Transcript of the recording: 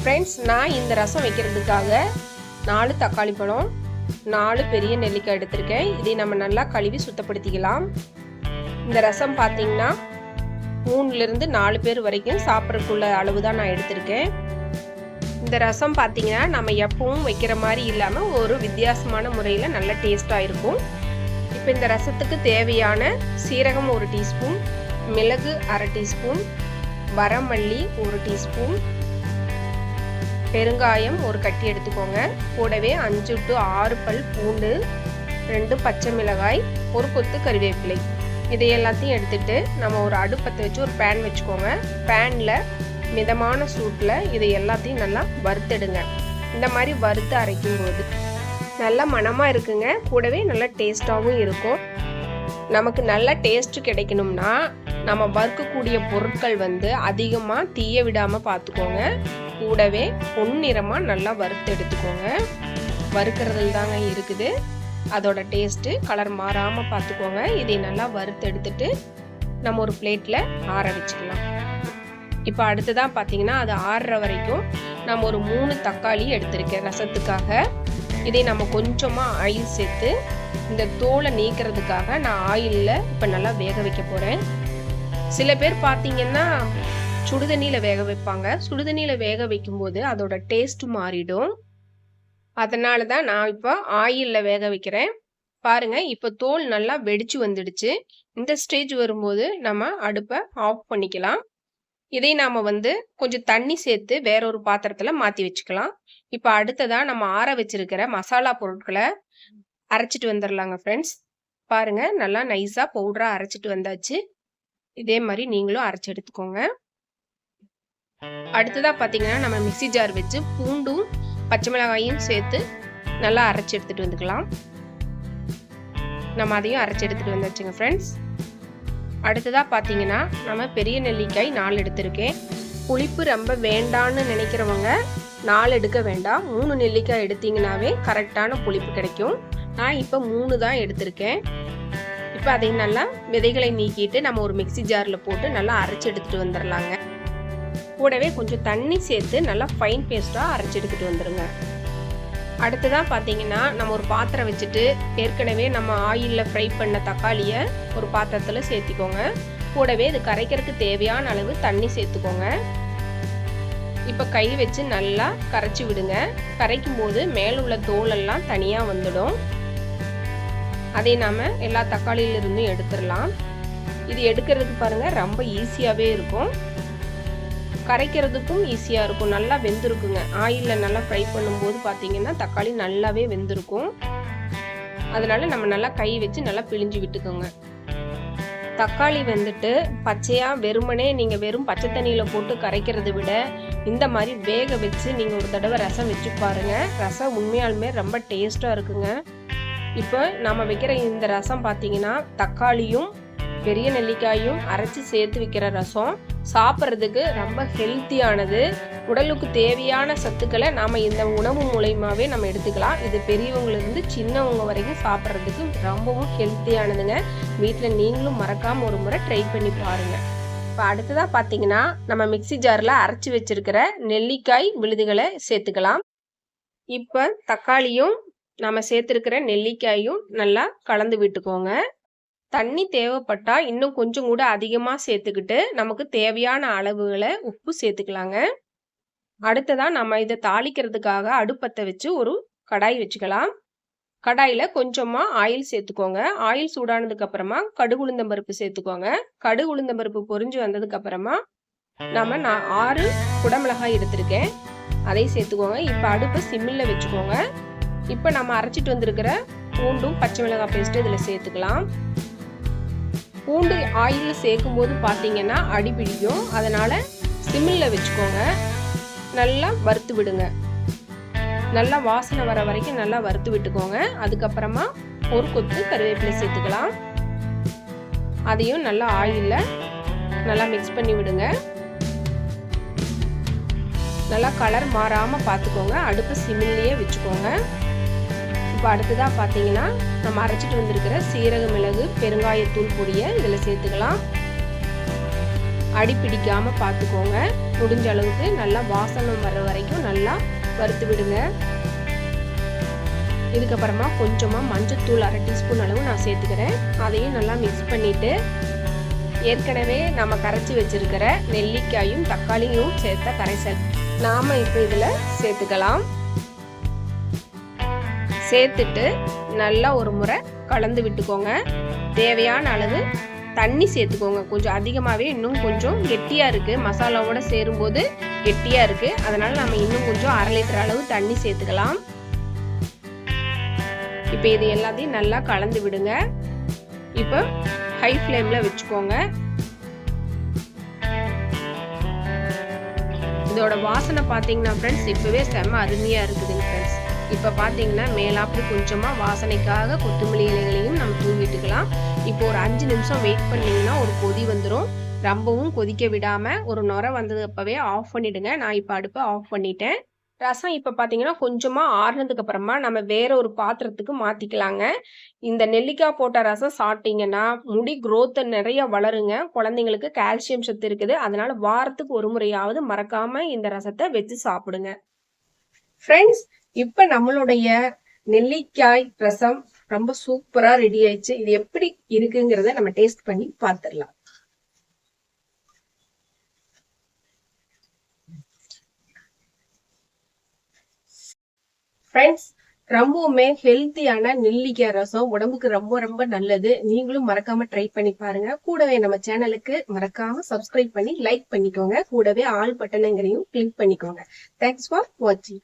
Friends நான் இந்த ரசம் வைக்கிறதுக்காக நாலு தக்காளி பழம் நாலு பெரிய நெல்லிக்காய் எடுத்திருக்கேன். இதை நம்ம நல்லா கழுவி சுத்தப்படுத்திக்கலாம். இந்த ரசம் பார்த்தீங்கன்னா மூணுலேருந்து நாலு பேர் வரைக்கும் சாப்பிட்றதுக்குள்ள அளவு தான் நான் எடுத்திருக்கேன். இந்த ரசம் பார்த்தீங்கன்னா நம்ம எப்பவும் வைக்கிற மாதிரி இல்லாமல் ஒரு வித்தியாசமான முறையில் நல்ல டேஸ்ட்டாக இருக்கும். இப்போ இந்த ரசத்துக்கு தேவையான சீரகம் ஒரு டீஸ்பூன் மிளகு அரை டீஸ்பூன் வரமல்லி ஒரு டீஸ்பூன் பெருங்காயம் ஒரு கட்டி எடுத்துக்கோங்க. கூடவே அஞ்சு டு ஆறு பல் பூண்டு ரெண்டு பச்சை மிளகாய் ஒரு கொத்து கருவேப்பிலை இதை எல்லாத்தையும் எடுத்துட்டு நம்ம ஒரு அடுப்பத்தை வச்சு ஒரு பேன் வச்சுக்கோங்க. பேனில் மிதமான சூட்டில் இதை எல்லாத்தையும் நல்லா வறுத்தெடுங்க. இந்த மாதிரி வறுத்து அரைக்கும் போது நல்லா மணமாக இருக்குங்க. கூடவே நல்லா டேஸ்ட்டாகவும் இருக்கும். நமக்கு நல்ல டேஸ்ட் கிடைக்கணும்னா நம்ம வறுக்கக்கூடிய பொருட்கள் வந்து அதிகமாக தீய விடாமல் பார்த்துக்கோங்க கூடவே பொன்னிறமாக நல்லா வறுத்து எடுத்துக்கோங்க. வறுக்கிறதுல தாங்க இருக்குது. அதோட டேஸ்ட்டு கலர் மாறாமல் பார்த்துக்கோங்க இதை நல்லா வறுத்து எடுத்துட்டு நம்ம ஒரு பிளேட்டில் ஆற வச்சுக்கலாம். இப்போ அடுத்ததான் பார்த்தீங்கன்னா அது ஆறுற வரைக்கும் நம்ம ஒரு மூணு தக்காளி எடுத்திருக்கேன் ரசத்துக்காக. இதை நம்ம கொஞ்சமாக ஆயில் சேர்த்து இந்த தோலை நீக்கிறதுக்காக நான் ஆயிலில் இப்போ நல்லா வேக வைக்க போகிறேன் சில பேர் பார்த்தீங்கன்னா சுடுதண்ணியில் வேக வைப்பாங்க. சுடுதண்ணியில் வேக வைக்கும்போது அதோட டேஸ்ட் மாறிடும். அதனால தான் நான் இப்போ ஆயிலில் வேக வைக்கிறேன். பாருங்கள் இப்போ தோல் நல்லா வெடிச்சு வந்துடுச்சு. இந்த ஸ்டேஜ் வரும்போது நம்ம அடுப்பை ஆஃப் பண்ணிக்கலாம். இதை நாம் வந்து கொஞ்சம் தண்ணி சேர்த்து வேற ஒரு பாத்திரத்தில் மாற்றி வச்சுக்கலாம். இப்போ அடுத்ததாக நம்ம ஆற வச்சிருக்கிற மசாலா பொருட்களை அரைச்சிட்டு வந்துடலாங்க ஃப்ரெண்ட்ஸ் பாருங்கள் நல்லா நைஸாக பவுடராக அரைச்சிட்டு வந்தாச்சு. இதே மாதிரி நீங்களும் அரைச்சி எடுத்துக்கோங்க. அடுத்ததாக பார்த்தீங்கன்னா நம்ம மிக்சி ஜார் வச்சு பூண்டும் பச்சை மிளகாயும் சேர்த்து நல்லா அரைச்சி எடுத்துகிட்டு வந்துக்கலாம். நம்ம அதையும் அரைச்சி எடுத்துகிட்டு வந்தாச்சுங்க ஃப்ரெண்ட்ஸ் அடுத்ததாக பார்த்தீங்கன்னா நம்ம பெரிய நெல்லிக்காய் நாலு எடுத்திருக்கேன். புளிப்பு ரொம்ப வேண்டான்னு நினைக்கிறவங்க நாலு எடுக்க வேண்டாம். மூணு நெல்லிக்காய் எடுத்தீங்கன்னாவே கரெக்டான புளிப்பு கிடைக்கும். நான் இப்போ மூணு தான் எடுத்திருக்கேன். இப்போ அதை நல்லா விதைகளை நீக்கிட்டு நம்ம ஒரு மிக்சி ஜாரில் போட்டு நல்லா அரைச்சி எடுத்துகிட்டு வந்துடலாங்க கூடவே கொஞ்சம் தண்ணி சேர்த்து நல்லா ஃபைன் பேஸ்ட்டாக அரைச்சி எடுத்துகிட்டு வந்துடுங்க அடுத்ததான் பார்த்தீங்கன்னா நம்ம ஒரு பாத்திரம் வச்சுட்டு ஏற்கனவே நம்ம ஆயிலில் ஃப்ரை பண்ண தக்காளியை ஒரு பாத்திரத்தில் சேர்த்திக்கோங்க. கூடவே இது கரைக்கிறதுக்கு தேவையான அளவு தண்ணி சேர்த்துக்கோங்க. இப்போ கை வச்சு நல்லா கரைச்சி விடுங்க. கரைக்கும் போது மேலே உள்ள தோலெல்லாம் தனியாக வந்துடும். அதை நாம் எல்லா தக்காளியிலிருந்தும் எடுத்துடலாம். இது எடுக்கிறதுக்கு பாருங்கள் ரொம்ப ஈஸியாகவே இருக்கும். கரைக்கிறதுக்கும் ஈஸியாக இருக்கும். நல்லா வெந்திருக்குங்க. ஆயிலில் நல்லா ஃப்ரை பண்ணும்போது பார்த்தீங்கன்னா தக்காளி நல்லாவே வெந்திருக்கும். அதனால் நம்ம நல்லா கை வச்சு நல்லா பிழிஞ்சு விட்டுக்கோங்க. தக்காளி வந்துட்டு பச்சையாக வெறுமனே நீங்கள் வெறும் பச்சை தண்ணியில் போட்டு கரைக்கிறத விட இந்த மாதிரி வேக வச்சு நீங்கள் ஒரு தடவை ரசம் வச்சு பாருங்கள் ரசம் உண்மையாலுமே ரொம்ப டேஸ்ட்டாக இருக்குங்க. இப்போ நம்ம வைக்கிற இந்த ரசம் பார்த்தீங்கன்னா தக்காளியும் பெரிய நெல்லிக்காயும் அரைச்சி சேர்த்து வைக்கிற ரசம். சாப்பிட்றதுக்கு ரொம்ப ஹெல்த்தியானது உடலுக்கு தேவையான சத்துக்களை நாம் இந்த உணவு மூலயமாவே நம்ம எடுத்துக்கலாம். இது பெரியவங்கலேருந்து சின்னவங்க வரைக்கும் சாப்பிட்றதுக்கு ரொம்பவும் ஹெல்த்தியானதுங்க வீட்டில் நீங்களும் மறக்காமல் ஒரு முறை ட்ரை பண்ணி பாருங்கள் இப்போ அடுத்ததாக பார்த்தீங்கன்னா நம்ம மிக்சி ஜாரில் அரைச்சி வச்சிருக்கிற நெல்லிக்காய் விழுதுகளை சேர்த்துக்கலாம். இப்போ தக்காளியும் நம்ம சேர்த்துருக்கிற நெல்லிக்காயும் நல்லா கலந்து விட்டுக்கோங்க. தண்ணி தேவைப்பட்டால் இன்னும் கொஞ்சம் கூட அதிகமாக சேர்த்துக்கிட்டு நமக்கு தேவையான அளவுகளை உப்பு சேர்த்துக்கலாங்க. அடுத்ததாக நம்ம இதை தாளிக்கிறதுக்காக அடுப்பத்தை வச்சு ஒரு கடாய் வச்சுக்கலாம். கடாயில் கொஞ்சமாக ஆயில் சேர்த்துக்கோங்க. ஆயில் சூடானதுக்கு அப்புறமா கடுகு உளுந்தம் பருப்பு சேர்த்துக்கோங்க. கடுகு உளுந்தம் பருப்பு பொறிஞ்சு வந்ததுக்கு அப்புறமா நம்ம நான் ஆறு குடமிளகாய் எடுத்திருக்கேன். அதை சேர்த்துக்கோங்க. இப்போ அடுப்பை சிம்மில் வச்சுக்கோங்க. இப்போ நம்ம அரைச்சிட்டு வந்திருக்கிற பூண்டும் பச்சை மிளகாய் பேஸ்ட்டு இதில் சேர்த்துக்கலாம். பூண்டு ஆயிலில் சேர்க்கும் போது பார்த்தீங்கன்னா அடி பிடிக்கும். அதனால் சிம்மில் வச்சுக்கோங்க. நல்லா வறுத்து விடுங்க. நல்லா வாசனை வர வரைக்கும் நல்லா வறுத்து விட்டுக்கோங்க. அதுக்கப்புறமா ஒரு கொத்து கருவேப்பிலை சேர்த்துக்கலாம். அதையும் நல்லா ஆயிலில் நல்லா மிக்ஸ் பண்ணி விடுங்க. நல்லா கலர் மாறாமல் பார்த்துக்கோங்க அடுப்பு சிமில்லையே வச்சுக்கோங்க. இப்போ அடுத்ததாக பார்த்தீங்கன்னா நம்ம அரைச்சிட்டு வந்திருக்கிற சீரக மிளகு பெருங்காயத்தூள் பொடியை இதில் சேர்த்துக்கலாம். அடி பிடிக்காமல் பார்த்துக்கோங்க. முடிஞ்ச அளவுக்கு நல்லா வாசனம் வர்ற வரைக்கும் நல்லா வறுத்து விடுங்க. இதுக்கப்புறமா கொஞ்சமாக மஞ்சத்தூள் அரை டீஸ்பூன் அளவு நான் சேர்த்துக்கிறேன். அதையும் நல்லா மிக்ஸ் பண்ணிவிட்டு ஏற்கனவே நம்ம கரைச்சி வச்சுருக்கிற நெல்லிக்காயும் தக்காளியும் சேர்த்த கரைசல். நாம் இப்போ இதில் சேர்த்துக்கலாம். சேர்த்துட்டு நல்லா ஒரு முறை கலந்து விட்டுக்கோங்க. தேவையான அளவு தண்ணி சேர்த்துக்கோங்க. கொஞ்சம் அதிகமாகவே இன்னும் கொஞ்சம் கெட்டியாக இருக்குது மசாலாவோட சேரும்போது கெட்டியாக இருக்குது அதனால் நம்ம இன்னும் கொஞ்சம் அரை லிட்டர் அளவு தண்ணி சேர்த்துக்கலாம். இப்போ இது எல்லாத்தையும் நல்லா கலந்து விடுங்க. இப்போ ஹை ஃப்ளேமில் வச்சுக்கோங்க. இதோட வாசனை பார்த்தீங்கன்னா ஃப்ரெண்ட்ஸ் இப்போவே செம்ம அருமையாக இருக்குதுங்க ஃப்ரெண்ட்ஸ் இப்போ பார்த்தீங்கன்னா மேலாப்படி கொஞ்சமாக வாசனைக்காக கொத்தமல்லி இலைகளையும் நம்ம தூவிட்டுக்கலாம். இப்போ ஒரு அஞ்சு நிமிஷம் வெயிட் பண்ணிங்கன்னா ஒரு கொதி வந்துடும் ரொம்பவும் கொதிக்க விடாமல் ஒரு நுரை வந்தது அப்போவே ஆஃப் பண்ணிவிடுங்க நான் இப்போ அடுப்பை ஆஃப் பண்ணிட்டேன். ரசம் இப்போ பார்த்தீங்கன்னா கொஞ்சமாக ஆறுனதுக்கு அப்புறமா நம்ம வேற ஒரு பாத்திரத்துக்கு மாற்றிக்கலாங்க இந்த நெல்லிக்காய் போட்ட ரசம் சாப்பிட்டீங்கன்னா முடி growth நிறைய வளருங்க. குழந்தைங்களுக்கு கால்சியம் சத்து இருக்குது. அதனால வாரத்துக்கு ஒரு முறையாவது மறக்காம இந்த ரசத்தை வச்சு சாப்பிடுங்க. ஃப்ரெண்ட்ஸ் இப்ப நம்மளுடைய நெல்லிக்காய் ரசம் ரொம்ப சூப்பரா ரெடி ஆயிடுச்சு. இது எப்படி இருக்குங்கிறத நம்ம டேஸ்ட் பண்ணி பார்த்துடலாம் ஃப்ரெண்ட்ஸ் ரொம்பவுமே ஹெல்த்தியான நெல்லிக்காய் ரசம் உடம்புக்கு ரொம்ப ரொம்ப நல்லது. நீங்களும் மறக்காம ட்ரை பண்ணி பாருங்க. கூடவே நம்ம சேனலுக்கு மறக்காம சப்ஸ்கிரைப் பண்ணி லைக் பண்ணிக்கோங்க. கூடவே ஆல் பட்டனுங்கையும் கிளிக் பண்ணிக்கோங்க. தேங்க்ஸ் ஃபார் வாட்சிங்